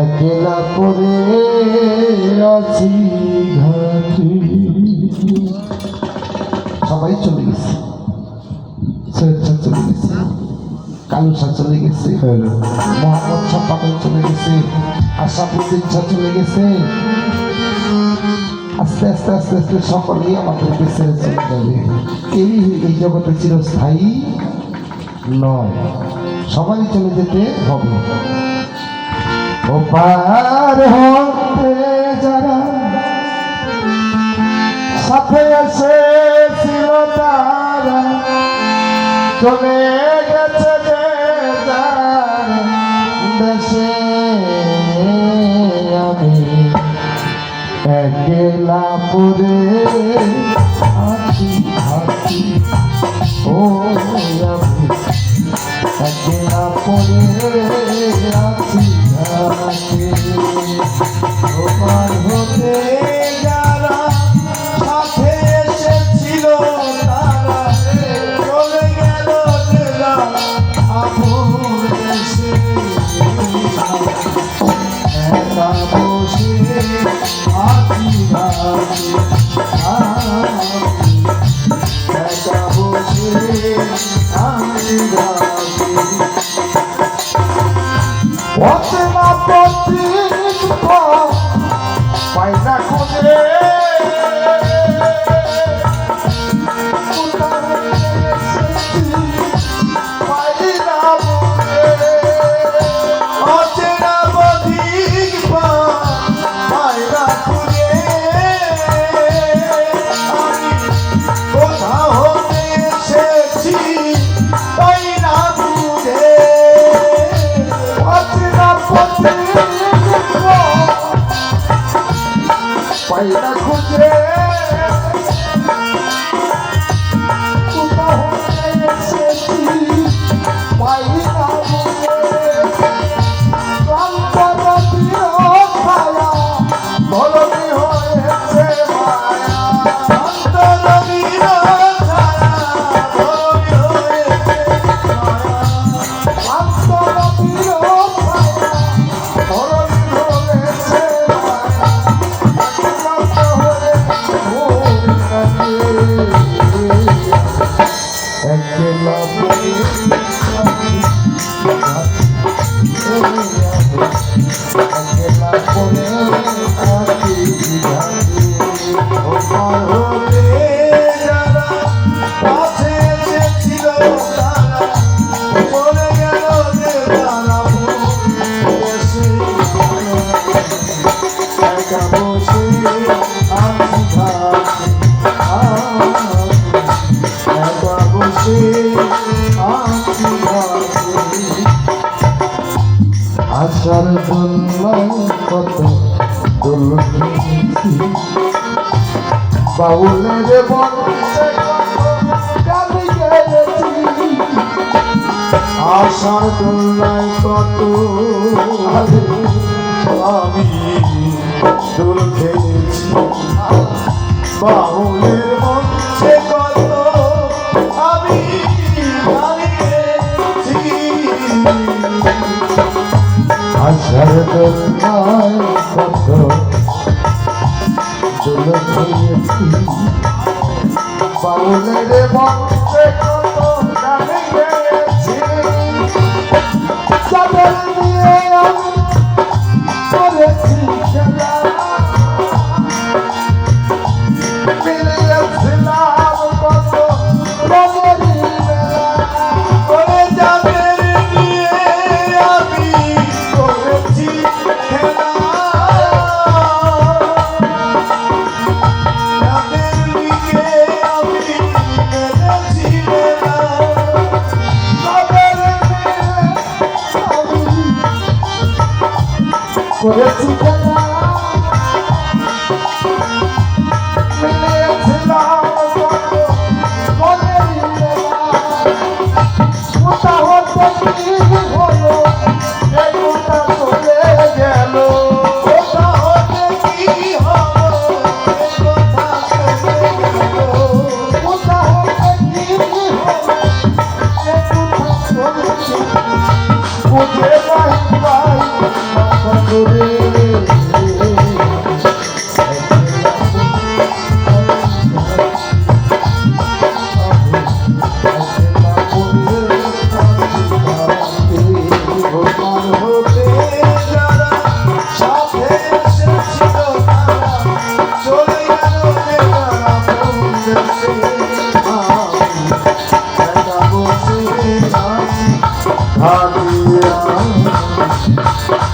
একলা পরে আছি ঘাটে। সবাই চলে গেছে। সৈয়দ চলে গেছে। কালু শাহ চলে গেছে। মোহাম্মদ শাহ চলে গেছে। আশাফুদ্দিন শাহ চলে গেছে। আস্তে আস্তে আস্তে আস্তে সকলেই আমাদের দেশে চলে যাবে। কেউই এই জগতে চিরস্থায়ী নয়। সবাই চলে যেতে হবে। ও পার হতে যারা সাথে এসেছিল তারা, চলে গেছে যে আমি একলা পরে আছি আছি। ও আমি একলা পরে বসে আশার দোল্লায় কত বাউলের আশার দোল্লায় কত আমি দোল বাউলের বংশে চল বাউলের বংশে কত করেছি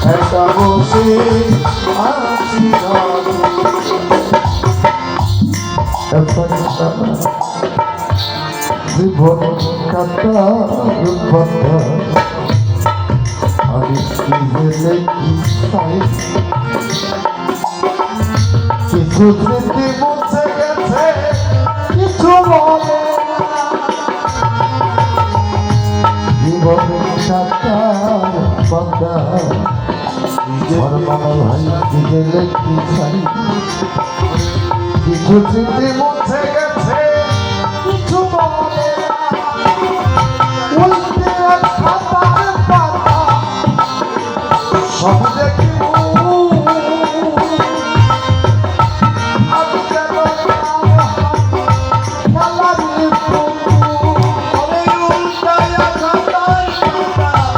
একা বসে আছি কি চাই কিছু বলে আমার ভাই দিকে লেখি ছাড়ি কিছু চিন্তি মুছে গেছে কিছু মনে সব দেখি